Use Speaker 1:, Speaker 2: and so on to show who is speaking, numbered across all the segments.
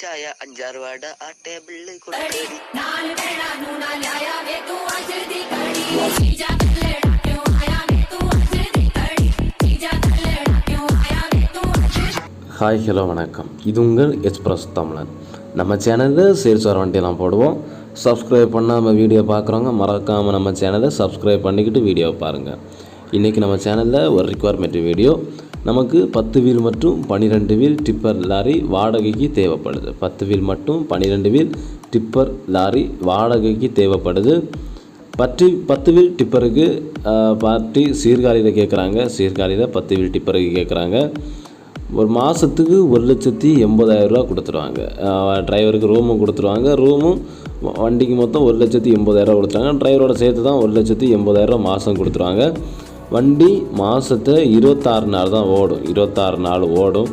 Speaker 1: ചായ അഞ്ചാറ് ആ ടേബിളിൽ
Speaker 2: ஹாய் ஹலோ வணக்கம் இது உங்கள் எக்ஸ்பிரஸ் தமிழன் நம்ம சேனலில் சேல்ஸ் வர வண்டியெல்லாம் போடுவோம் சப்ஸ்கிரைப் பண்ணால் நம்ம வீடியோ பார்க்குறவங்க மறக்காமல் நம்ம சேனலை சப்ஸ்கிரைப் பண்ணிக்கிட்டு வீடியோ பாருங்கள் இன்றைக்கி நம்ம சேனலில் ஒரு ரிக்குவயர்மெண்ட் வீடியோ நமக்கு பத்து வீல் மற்றும் பன்னிரெண்டு வீல் டிப்பர் லாரி வாடகைக்கு தேவைப்படுது. பத்து வீல் மட்டும் பன்னிரெண்டு வீல் டிப்பர் லாரி வாடகைக்கு தேவைப்படுது. பத்து பத்து வீல் டிப்பருக்கு பார்ட்டி சீர்காழியில் கேட்குறாங்க சீர்காழியில் பத்து வீல் டிப்பருக்கு கேட்குறாங்க ஒரு மாதத்துக்கு ஒரு லட்சத்தி எண்பதாயிரரூவா கொடுத்துருவாங்க. டிரைவருக்கு ரூமும் கொடுத்துருவாங்க. ரூமும் வண்டிக்கு மொத்தம் ஒரு லட்சத்தி எண்பதாயிரரூவா கொடுத்துருவாங்க. டிரைவரோட சேர்த்து தான் ஒரு லட்சத்தி எண்பதாயிரரூவா மாதம் கொடுத்துருவாங்க. வண்டி மாதத்தை இருபத்தாறு நாள் தான் ஓடும். இருபத்தாறு நாள் ஓடும்.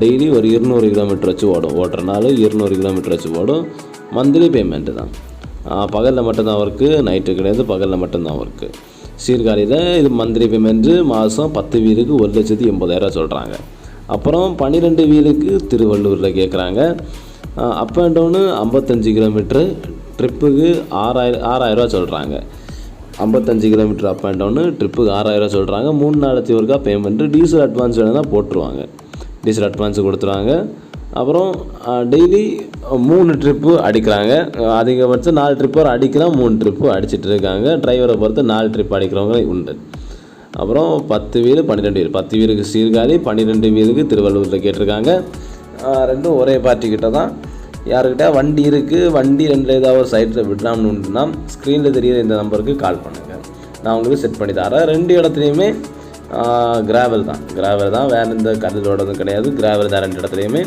Speaker 2: டெய்லி ஒரு இருநூறு கிலோமீட்டர் வச்சு ஓடும். ஓட்டுற நாள் இருநூறு கிலோமீட்டர் வச்சு ஓடும். மந்த்லி பேமெண்ட்டு தான். பகலில் மட்டும்தான் ஒர்க்கு நைட்டு கிடையாது. பகலில் மட்டும்தான் ஒர்க்கு சீர்காழியில் இது மந்த்லி பேமெண்ட்டு மாதம் பத்து வீலுக்கு ஒரு லட்சத்தி எண்பதாயிரம் சொல்கிறாங்க அப்புறம் பன்னிரெண்டு வீலுக்கு திருவள்ளூரில் கேட்குறாங்க அப் அண்ட் டவுனு ஐம்பத்தஞ்சு கிலோமீட்ரு ட்ரிப்புக்கு ஆறாயிரம் ஆறாயிரரூவா சொல்கிறாங்க ஐம்பத்தஞ்சு கிலோமீட்டர் அப் அண்ட் டவுனு ட்ரிப்புக்கு ஆறாயிரம் சொல்கிறாங்க மூணு நாளைக்கு ஒருக்கா பேமெண்ட்டு டீசல் அட்வான்ஸ் வேணுன்னா போட்டுருவாங்க. டீசல் அட்வான்ஸ் கொடுத்துருவாங்க. அப்புறம் டெய்லி மூணு ட்ரிப்பு அடிக்கிறாங்க. அதிகபட்சம் நாலு ட்ரிப்பு வரை அடிக்கலாம் மூணு ட்ரிப்பு அடிச்சிட்டு இருக்காங்க. டிரைவரை பொறுத்து நாலு ட்ரிப் அடிக்கிறவங்க உண்டு. அப்புறம் பத்து வீடு பன்னிரெண்டு வீடு. பத்து வீலுக்கு சீர்காழி பன்னிரெண்டு வீலுக்கு திருவள்ளூரில் கேட்டிருக்காங்க. ரெண்டும் ஒரே பார்ட்டி கிட்ட தான். யாருக்கிட்ட வண்டி இருக்குது வண்டி ரெண்டில் ஏதாவது ஒரு சைட்டில் விடலாம்னு ஸ்க்ரீனில் தெரியிற இந்த நம்பருக்கு கால் பண்ணுங்கள் நான் உங்களுக்கு செட் பண்ணி தரேன். ரெண்டு இடத்துலையுமே கிராவல் தான். கிராவல் தான். வேறு எந்த கல்லோடதும் கிடையாது. கிராவல் தான் ரெண்டு இடத்துலையுமே.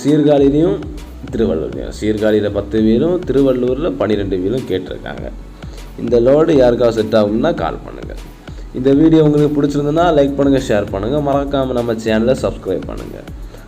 Speaker 2: சீர்காழிலையும் திருவள்ளூர்லையும். சீர்காழியில் பத்து வீலும் திருவள்ளூரில் பன்னிரெண்டு வீலும் கேட்டிருக்காங்க. இந்த லோடு யாருக்காவது செட் ஆகும்னா கால் பண்ணுங்கள் இந்த வீடியோ உங்களுக்கு பிடிச்சிருந்துன்னா லைக் பண்ணுங்கள் ஷேர் பண்ணுங்கள் மறக்காமல் நம்ம சேனலை சப்ஸ்கிரைப் பண்ணுங்கள்